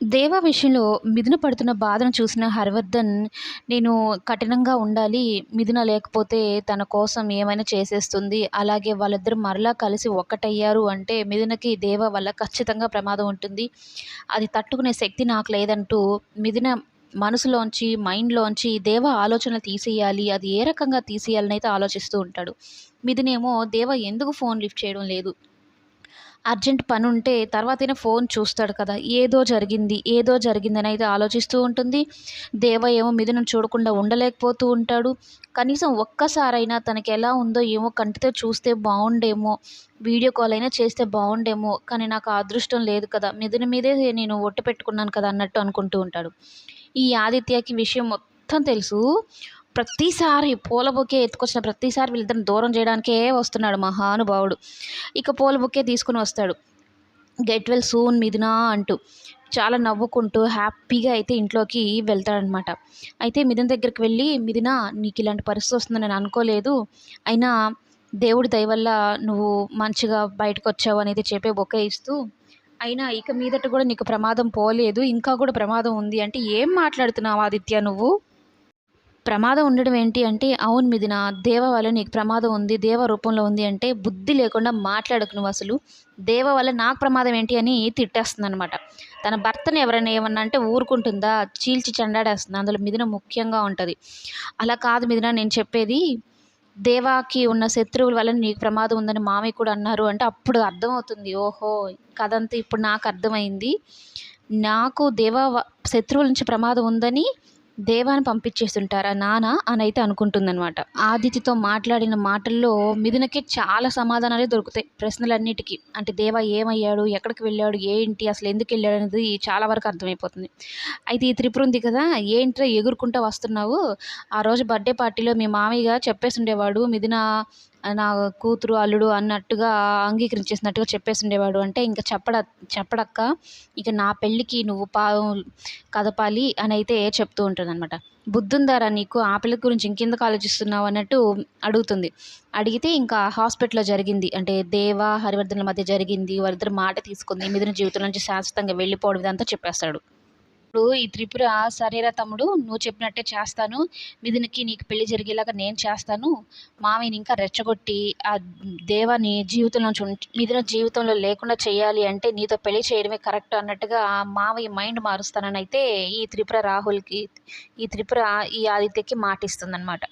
దేవ విషయంలో మిథున పడుతున్న బాధను చూసిన హరివర్ధన్ నేను కఠినంగా ఉండాలి మిథున లేకపోతే తన కోసం ఏమైనా చేసేస్తుంది. అలాగే వాళ్ళిద్దరు మరలా కలిసి ఒక్కటయ్యారు అంటే మిథునకి దేవ వల్ల ఖచ్చితంగా ప్రమాదం ఉంటుంది. అది తట్టుకునే శక్తి నాకు లేదంటూ మిథున మనసులోంచి మైండ్లోంచి దేవ ఆలోచనలు తీసేయాలి. అది ఏ రకంగా తీసేయాలని అయితే ఆలోచిస్తూ ఉంటాడు. మిథునేమో దేవ ఎందుకు ఫోన్ లిఫ్ట్ చేయడం లేదు? అర్జెంట్ పని ఉంటే తర్వాతైనా ఫోన్ చూస్తాడు కదా ఏదో జరిగింది ఏదో జరిగిందని అయితే ఆలోచిస్తూ ఉంటుంది. దేవ ఏమో మిథునం చూడకుండా ఉండలేకపోతూ ఉంటాడు. కనీసం ఒక్కసారైనా తనకి ఎలా ఉందో ఏమో కంటితో చూస్తే బాగుండేమో వీడియో కాల్ అయినా చేస్తే బాగుండేమో కానీ నాకు అదృష్టం లేదు కదా మిథున మీదే నేను ఒట్టు పెట్టుకున్నాను కదా అన్నట్టు అనుకుంటూ ఉంటాడు. ఈ ఆదిత్యకి విషయం మొత్తం తెలుసు. ప్రతిసారి పూల బొకే ఎత్తుకొచ్చిన ప్రతిసారి వీళ్ళిద్దరిని దూరం చేయడానికే వస్తున్నాడు మహానుభావుడు. ఇక పూల బొకే తీసుకుని వస్తాడు. గెట్ వెల్ సూన్ మిథునా అంటూ చాలా నవ్వుకుంటూ హ్యాపీగా అయితే ఇంట్లోకి వెళ్తాడనమాట అయితే మిథున్ దగ్గరికి వెళ్ళి మిథున నీకు ఇలాంటి పరిస్థితి వస్తుందని నేను అనుకోలేదు. అయినా దేవుడి దయ వల్ల నువ్వు మంచిగా బయటకు వచ్చావు అనేది చెప్పే బొక్క ఇస్తూ అయినా ఇక మీదట కూడా నీకు ప్రమాదం పోలేదు. ఇంకా కూడా ప్రమాదం ఉంది. అంటే ఏం మాట్లాడుతున్నావు ఆదిత్య నువ్వు? ప్రమాదం ఉండడం ఏంటి అంటే అవును మిదిన దేవ వల్ల నీకు ప్రమాదం ఉంది దేవ రూపంలో ఉంది అంటే బుద్ధి లేకుండా మాట్లాడకు నువ్వు అసలు. దేవ వల్ల నాకు ప్రమాదం ఏంటి అని తిట్టేస్తుంది అనమాట తన భర్తను ఎవరైనా ఏమన్నా అంటే ఊరుకుంటుందా? చీల్చి చెండాడేస్తుంది. అందులో మిదిన ముఖ్యంగా ఉంటుంది. అలా కాదు మిదిన నేను చెప్పేది దేవాకి ఉన్న శత్రువుల వల్ల నీకు ప్రమాదం ఉందని మామయ్య కూడా అన్నారు అంటే అప్పుడు అర్థమవుతుంది. ఓహో కథంతా ఇప్పుడు నాకు అర్థమైంది. నాకు దేవ శత్రువుల నుంచి ప్రమాదం ఉందని దేవాని పంపించేస్తుంటారా నానా అని అయితే అనుకుంటుందన్నమాట. ఆదితితో మాట్లాడిన మాటల్లో మిథునకి చాలా సమాధానాలే దొరుకుతాయి ప్రశ్నలన్నిటికీ. అంటే దేవా ఏమయ్యాడు? ఎక్కడికి వెళ్ళాడు? ఏంటి? అసలు ఎందుకు వెళ్ళాడు అనేది చాలా వరకు అర్థమైపోతుంది. అయితే ఈ త్రిపుర ఉంది కదా ఏంట్రా ఎగురుకుంటూ వస్తున్నావు? ఆ రోజు బర్త్డే పార్టీలో మీ మామయ్య చెప్పేసి ఉండేవాడు మిథున నా కూతురు అల్లుడు అన్నట్టుగా అంగీకరించేసినట్టుగా చెప్పేసి ఉండేవాడు అంటే ఇంకా చెప్పడ చెప్పడక్క ఇక నా పెళ్ళికి నువ్వు పా కదపాలి అని అయితే చెప్తూ ఉంటుంది అనమాట బుద్ధుందారా నీకు? ఆ పిల్ల గురించి ఇంకెందుకు ఆలోచిస్తున్నావు అన్నట్టు అడుగుతుంది. అడిగితే ఇంకా హాస్పిటల్లో జరిగింది. అంటే దేవ హరివర్ధనుల మధ్య జరిగింది. వారిద్దరు మాట తీసుకుంది. మిథున జీవితం నుంచి శాశ్వతంగా వెళ్ళిపోవడం ఇదంతా చెప్పేస్తాడు. ఇప్పుడు ఈ త్రిపుర సరేరా తమ్ముడు నువ్వు చెప్పినట్టే చేస్తాను. మిథునకి నీకు పెళ్ళి జరిగేలాగా నేను చేస్తాను. మామయ్యని ఇంకా రెచ్చగొట్టి ఆ దేవాని జీవితంలో మిథున జీవితంలో లేకుండా చేయాలి అంటే నీతో పెళ్ళి చేయడమే కరెక్ట్ అన్నట్టుగా మామయ్య మైండ్ మారుస్తానని అయితే ఈ త్రిపుర రాహుల్కి ఈ త్రిపుర ఈ ఆదిత్యకి మాటిస్తుందనమాట